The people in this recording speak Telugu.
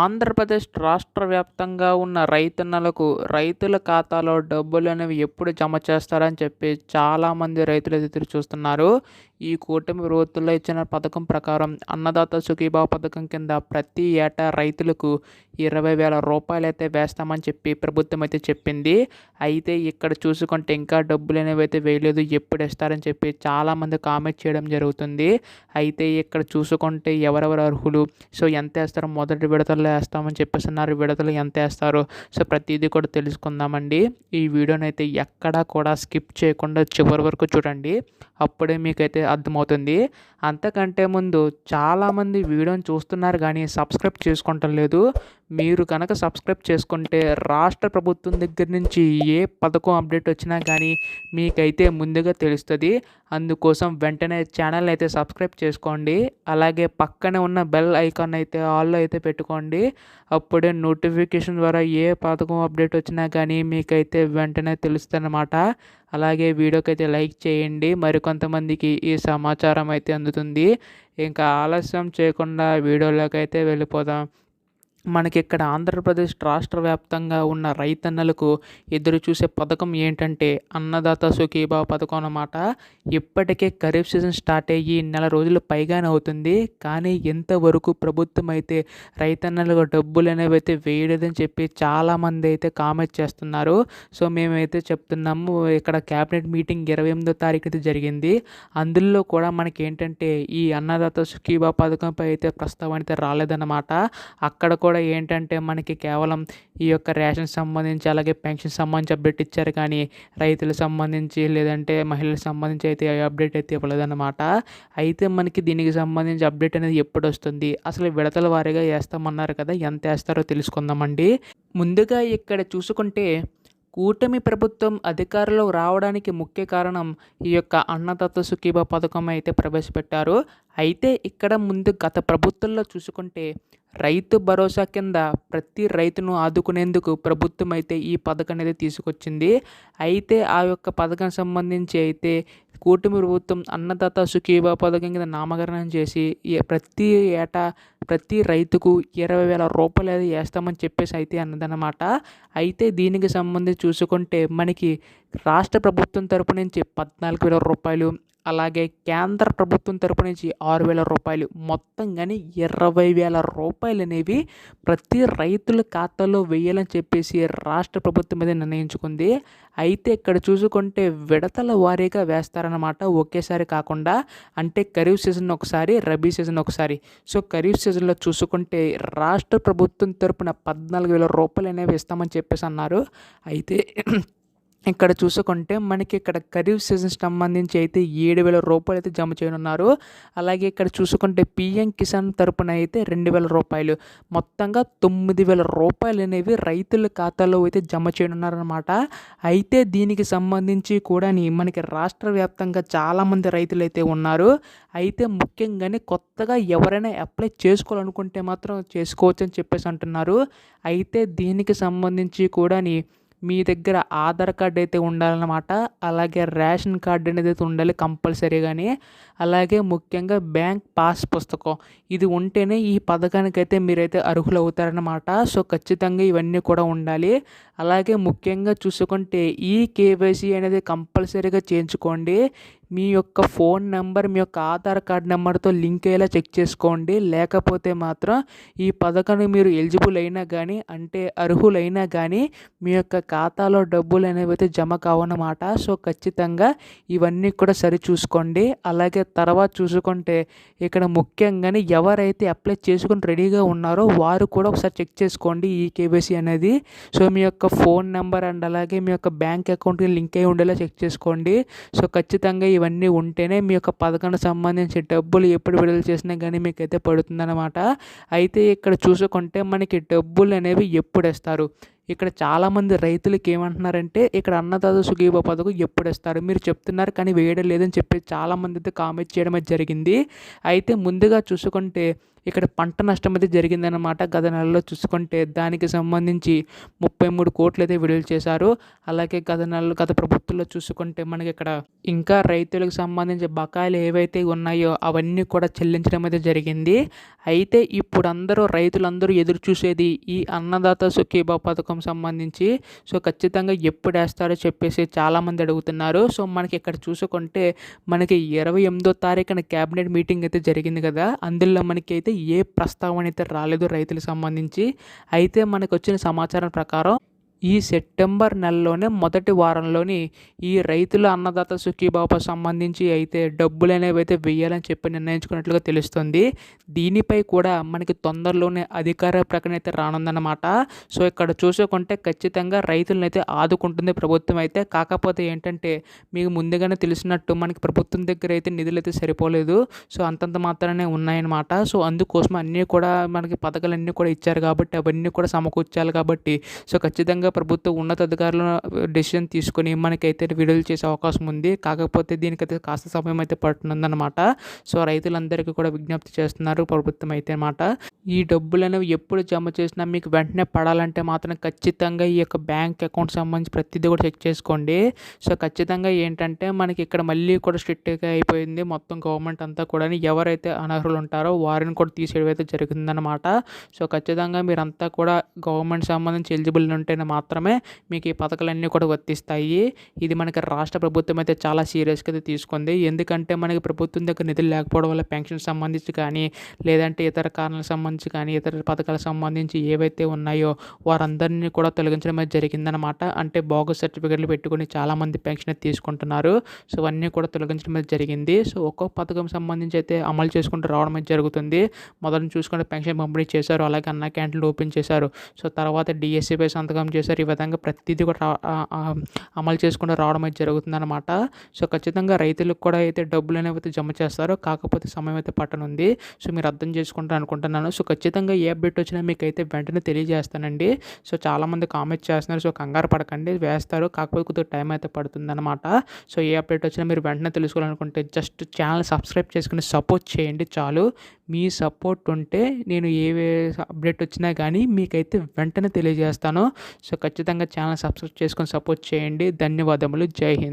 ఆంధ్రప్రదేశ్ రాష్ట్ర వ్యాప్తంగా ఉన్న రైతన్నలకు రైతుల ఖాతాలో డబ్బులు అనేవి ఎప్పుడు జమ చేస్తారని చెప్పి చాలామంది రైతులు ఎదురు చూస్తున్నారు. ఈ కూటమి ప్రభుత్వంలో ఇచ్చిన పథకం ప్రకారం అన్నదాత సుఖీభావ పథకం కింద ప్రతి ఏటా రైతులకు ఇరవై వేల రూపాయలు అయితే వేస్తామని చెప్పి ప్రభుత్వం అయితే చెప్పింది. అయితే ఇక్కడ చూసుకుంటే ఇంకా డబ్బులు అనేవి అయితే వేయలేదు ఎప్పుడు ఇస్తారని చెప్పి చాలామంది కామెంట్ చేయడం జరుగుతుంది. అయితే ఇక్కడ చూసుకుంటే ఎవరెవరు అర్హులు సో ఎంత వేస్తారో మొదటి విడతల్లో వేస్తామని చెప్పేసి అన్నారు. విడతలు ఎంత వేస్తారో సో ప్రతిదీ కూడా తెలుసుకుందామండి. ఈ వీడియోని అయితే ఎక్కడా కూడా స్కిప్ చేయకుండా చివరి వరకు చూడండి. అప్పుడే మీకైతే అర్థమవుతుంది. అంతకంటే ముందు చాలామంది వీడియోని చూస్తున్నారు కానీ సబ్స్క్రైబ్ చేసుకుంటం లేదు. మీరు కనుక సబ్స్క్రైబ్ చేసుకుంటే రాష్ట్ర ప్రభుత్వం దగ్గర నుంచి ఏ పథకం అప్డేట్ వచ్చినా కానీ మీకైతే ముందుగా తెలుస్తుంది. అందుకోసం వెంటనే ఛానల్ అయితే సబ్స్క్రైబ్ చేసుకోండి. అలాగే పక్కనే ఉన్న బెల్ ఐకాన్ అయితే ఆల్లో అయితే పెట్టుకోండి. అప్పుడే నోటిఫికేషన్ ద్వారా ఏ పథకం అప్డేట్ వచ్చినా కానీ మీకైతే వెంటనే తెలుస్తుందన్నమాట. అలాగే వీడియోకి అయితే లైక్ చేయండి. మరికొంతమందికి ఈ సమాచారం అయితే అందుతుంది. ఇంకా ఆలస్యం చేయకుండా వీడియోలోకి అయితే వెళ్ళిపోదాం. మనకి ఇక్కడ ఆంధ్రప్రదేశ్ రాష్ట్ర వ్యాప్తంగా ఉన్న రైతన్నలకు ఎదురు చూసే పథకం ఏంటంటే అన్నదాత సుఖీభావ పథకం అన్నమాట. ఇప్పటికే ఖరీఫ్ సీజన్ స్టార్ట్ అయ్యి నెల రోజులు పైగానే అవుతుంది. కానీ ఎంతవరకు ప్రభుత్వం అయితే రైతన్నలకు డబ్బులు అనేవి అయితే వేయలేదని చెప్పి చాలామంది అయితే కామెంట్ చేస్తున్నారు. సో మేమైతే చెప్తున్నాము ఇక్కడ క్యాబినెట్ మీటింగ్ ఇరవై ఎనిమిదో తారీఖు అయితే జరిగింది. అందులో కూడా మనకి ఏంటంటే ఈ అన్నదాత సుఖీభావ పథకంపై అయితే ప్రస్తావన అయితే రాలేదన్నమాట. అక్కడ కూడా కూడా ఏంటంటే మనకి కేవలం ఈ యొక్క రేషన్ సంబంధించి అలాగే పెన్షన్ సంబంధించి అప్డేట్ ఇచ్చారు. కానీ రైతులకు సంబంధించి లేదంటే మహిళలకు సంబంధించి అయితే అప్డేట్ అయితే ఇవ్వలేదన్నమాట. అయితే మనకి దీనికి సంబంధించి అప్డేట్ అనేది ఎప్పుడు వస్తుంది? అసలు విడతల వారీగా వేస్తామన్నారు కదా ఎంత వేస్తారో తెలుసుకుందామండి. ముందుగా ఇక్కడ చూసుకుంటే కూటమి ప్రభుత్వం అధికారంలో రావడానికి ముఖ్య కారణం ఈ యొక్క అన్నదాత సుఖీభ పథకం అయితే ప్రవేశపెట్టారు. అయితే ఇక్కడ ముందు గత ప్రభుత్వంలో చూసుకుంటే రైతు భరోసా కింద ప్రతి రైతును ఆదుకునేందుకు ప్రభుత్వం అయితే ఈ పథకం అనేది తీసుకొచ్చింది. అయితే ఆ యొక్క పథకం సంబంధించి అయితే కూటమి ప్రభుత్వం అన్నదాత సుఖీభా పథకం కింద నామకరణం చేసి ప్రతి ఏటా ప్రతి రైతుకు ఇరవై వేల రూపాయలు అది వేస్తామని చెప్పేసి అయితే అన్నదన్నమాట. అయితే దీనికి సంబంధించి చూసుకుంటే మనకి రాష్ట్ర ప్రభుత్వం తరపు నుంచి పద్నాలుగు వేల రూపాయలు అలాగే కేంద్ర ప్రభుత్వం తరపు నుంచి ఆరు వేల రూపాయలు మొత్తం కానీ ఇరవై వేల రూపాయలు అనేవి ప్రతి రైతుల ఖాతాలో వేయాలని చెప్పేసి రాష్ట్ర ప్రభుత్వం మీద నిర్ణయించుకుంది. అయితే ఇక్కడ చూసుకుంటే విడతల వారీగా వేస్తారనమాట ఒకేసారి కాకుండా అంటే ఖరీఫ్ సీజన్ ఒకసారి రబీ సీజన్ ఒకసారి. సో ఖరీఫ్ సీజన్లో చూసుకుంటే రాష్ట్ర ప్రభుత్వం తరపున పద్నాలుగు వేల రూపాయలు అనేవి ఇస్తామని చెప్పేసి అన్నారు. అయితే ఇక్కడ చూసుకుంటే మనకి ఇక్కడ ఖరీఫ్ సీజన్ సంబంధించి అయితే ఏడు వేల రూపాయలు అయితే జమ చేయనున్నారు. అలాగే ఇక్కడ చూసుకుంటే పిఎం కిసాన్ తరపున అయితే రెండు వేల రూపాయలు. మొత్తంగా తొమ్మిది వేల రూపాయలు అనేవి రైతుల ఖాతాలో అయితే జమ చేయనున్నారనమాట అయితే దీనికి సంబంధించి కూడా మనకి రాష్ట్ర వ్యాప్తంగా చాలామంది రైతులు అయితే ఉన్నారు. అయితే ముఖ్యంగానే కొత్తగా ఎవరైనా అప్లై చేసుకోవాలనుకుంటే మాత్రం చేసుకోవచ్చు అని చెప్పేసి అంటున్నారు. అయితే దీనికి సంబంధించి కూడా మీ దగ్గర ఆధార్ కార్డ్ అయితే ఉండాలన్నమాట. అలాగే రేషన్ కార్డ్ అనేది అయితే ఉండాలి కంపల్సరీగాని. అలాగే ముఖ్యంగా బ్యాంక్ పాస్ పుస్తకం. ఇది ఉంటేనే ఈ పథకానికి అయితే మీరైతే అర్హులు అవుతారనమాట సో ఖచ్చితంగా ఇవన్నీ కూడా ఉండాలి. అలాగే ముఖ్యంగా చూసుకుంటే ఈ కేవైసీ అనేది కంపల్సరీగా చేయించుకోండి. మీ యొక్క ఫోన్ నెంబర్ మీ యొక్క ఆధార్ కార్డ్ నెంబర్తో లింక్ అయ్యేలా చెక్ చేసుకోండి. లేకపోతే మాత్రం ఈ పథకాన్ని మీరు ఎలిజిబుల్ అయినా కానీ అంటే అర్హులైనా కానీ మీ యొక్క ఖాతాలో డబ్బులు అనేవి అయితే జమ కావన్నమాట. సో ఖచ్చితంగా ఇవన్నీ కూడా సరి చూసుకోండి. అలాగే తర్వాత చూసుకుంటే ఇక్కడ ముఖ్యంగానే ఎవరైతే అప్లై చేసుకుని రెడీగా ఉన్నారో వారు కూడా ఒకసారి చెక్ చేసుకోండి ఈ కేవైసీ అనేది. సో మీ యొక్క ఫోన్ నెంబర్ అండ్ అలాగే మీ యొక్క బ్యాంక్ అకౌంట్కి లింక్ అయి ఉండేలా చెక్ చేసుకోండి. సో ఖచ్చితంగా ఇవన్నీ ఉంటేనే మీ యొక్క పథకానికి సంబంధించి డబ్బులు ఎప్పుడు విడుదల చేసినా కానీ మీకు అయితే పడుతుందన్నమాట. అయితే ఇక్కడ చూసుకుంటే మనకి డబ్బులు అనేవి ఎప్పుడు ఇస్తారు? ఇక్కడ చాలామంది రైతులకి ఏమంటున్నారంటే ఇక్కడ అన్నదాత సుఖీభ పథకం ఎప్పుడు ఇస్తారు? మీరు చెప్తున్నారు కానీ వేయడం లేదని చెప్పి చాలామంది అయితే కామెంట్ చేయడం జరిగింది. అయితే ముందుగా చూసుకుంటే ఇక్కడ పంట నష్టం అయితే జరిగిందనమాట గత నెలలో చూసుకుంటే దానికి సంబంధించి ముప్పై మూడు కోట్లు అయితే విడుదల చేశారు. అలాగే గత నెలలో గత ప్రభుత్వంలో చూసుకుంటే మనకి ఇక్కడ ఇంకా రైతులకు సంబంధించి బకాయిలు ఏవైతే ఉన్నాయో అవన్నీ కూడా చెల్లించడం అయితే జరిగింది. అయితే ఇప్పుడు అందరూ రైతులందరూ ఎదురు చూసేది ఈ అన్నదాత సుఖీబా పథకం సంబంధించి. సో ఖచ్చితంగా ఎప్పుడు వేస్తారో చెప్పేసి చాలామంది అడుగుతున్నారు. సో మనకి ఇక్కడ చూసుకుంటే మనకి ఇరవై ఎనిమిదో తారీఖున క్యాబినెట్ మీటింగ్ అయితే జరిగింది కదా. అందులో మనకి అయితే ఏ ప్రస్తావన అయితే రాలేదు రైతులకు సంబంధించి అయితే మనకు వచ్చిన సమాచారం ప్రకారం ఈ సెప్టెంబర్ నెలలోనే మొదటి వారంలోని ఈ రైతుల అన్నదాత సుఖీబాబు సంబంధించి అయితే డబ్బులు అనేవి అయితే వెయ్యాలని చెప్పి నిర్ణయించుకున్నట్లుగా తెలుస్తుంది. దీనిపై కూడా మనకి తొందరలోనే అధికార ప్రకటన అయితే రానుందన్నమాట. సో ఇక్కడ చూసుకుంటే ఖచ్చితంగా రైతులను అయితే ఆదుకుంటుంది ప్రభుత్వం అయితే. కాకపోతే ఏంటంటే మీకు ముందుగానే తెలిసినట్టు మనకి ప్రభుత్వం దగ్గర అయితే నిధులు అయితే సరిపోలేదు. సో అంతంత మాత్రమే ఉన్నాయన్నమాట. సో అందుకోసం అన్నీ కూడా మనకి పథకాలన్నీ కూడా ఇచ్చారు కాబట్టి అవన్నీ కూడా సమకూర్చాలి కాబట్టి సో ఖచ్చితంగా ప్రభుత్వ ఉన్నతాధికారులు డెసిషన్ తీసుకొని మనకైతే విడుదల చేసే అవకాశం ఉంది. కాకపోతే దీనికైతే కాస్త సమయం అయితే పడుతుందన్నమాట. సో రైతులందరికీ కూడా విజ్ఞప్తి చేస్తున్నారు ప్రభుత్వం అయితే అన్నమాట. ఈ డబ్బులు అనేవి ఎప్పుడు జమ చేసినా మీకు వెంటనే పడాలంటే మాత్రం ఖచ్చితంగా ఈ యొక్క బ్యాంక్ అకౌంట్ సంబంధించి ప్రతిదీ కూడా చెక్ చేసుకోండి. సో ఖచ్చితంగా ఏంటంటే మనకి ఇక్కడ మళ్ళీ కూడా స్ట్రిక్ట్గా అయిపోయింది. మొత్తం గవర్నమెంట్ అంతా కూడా ఎవరైతే అనర్హులు ఉంటారో వారిని కూడా తీసేయడం అయితే జరుగుతుందన్నమాట సో ఖచ్చితంగా మీరంతా కూడా గవర్నమెంట్ సంబంధించి ఎలిజిబుల్ ఉంటేనే మాత్రమే మీకు ఈ పథకాలన్నీ కూడా వర్తిస్తాయి. ఇది మనకి రాష్ట్ర ప్రభుత్వం అయితే చాలా సీరియస్గా అయితే తీసుకుంది. ఎందుకంటే మనకి ప్రభుత్వం దగ్గర నిధులు లేకపోవడం వల్ల పెన్షన్ సంబంధించి కానీ లేదంటే ఇతర కారణాలకు సంబంధించి కానీ ఇతర పథకాలకు సంబంధించి ఏవైతే ఉన్నాయో వారందరినీ కూడా తొలగించడం అనేది జరిగిందనమాట అంటే బోగస్ సర్టిఫికెట్లు పెట్టుకుని చాలామంది పెన్షన్ తీసుకుంటున్నారు. సో అన్నీ కూడా తొలగించడం అనేది జరిగింది. సో ఒక్కొక్క పథకం సంబంధించి అయితే అమలు చేసుకుంటూ రావడం అనేది జరుగుతుంది. మొదటి చూసుకుంటే పెన్షన్ పంపిణీ చేశారు. అలాగే అన్న క్యాంటీన్లు ఓపెన్ చేశారు. సో తర్వాత డిఎస్సిపై సంతకం చేశారు. చేశారు ఈ విధంగా ప్రతిదీ కూడా అమలు చేసుకుంటూ రావడం అయితే జరుగుతుందన్నమాట. సో ఖచ్చితంగా రైతులకు కూడా అయితే డబ్బులు అనేవి అయితే జమ చేస్తారు. కాకపోతే సమయం అయితే పట్టనుంది. సో మీరు అర్థం చేసుకుంటారు అనుకుంటున్నాను. సో ఖచ్చితంగా ఏ అప్డేట్ వచ్చినా మీకు అయితే వెంటనే తెలియజేస్తానండి. సో చాలామంది కామెంట్ చేస్తున్నారు. సో కంగారు పడకండి. వేస్తారు. కాకపోతే కొద్దిగా టైం అయితే పడుతుందన్నమాట. సో ఏ అప్డేట్ వచ్చినా మీరు వెంటనే తెలుసుకోవాలనుకుంటే జస్ట్ ఛానల్ సబ్స్క్రైబ్ చేసుకుని సపోర్ట్ చేయండి చాలు. మీ సపోర్ట్ ఉంటే నేను ఏ అప్డేట్ వచ్చినా కానీ మీకైతే వెంటనే తెలియజేస్తాను. సో ఖచ్చితంగా ఛానల్ సబ్స్క్రైబ్ చేసుకొని సపోర్ట్ చేయండి. ధన్యవాదములు. జై హింద్.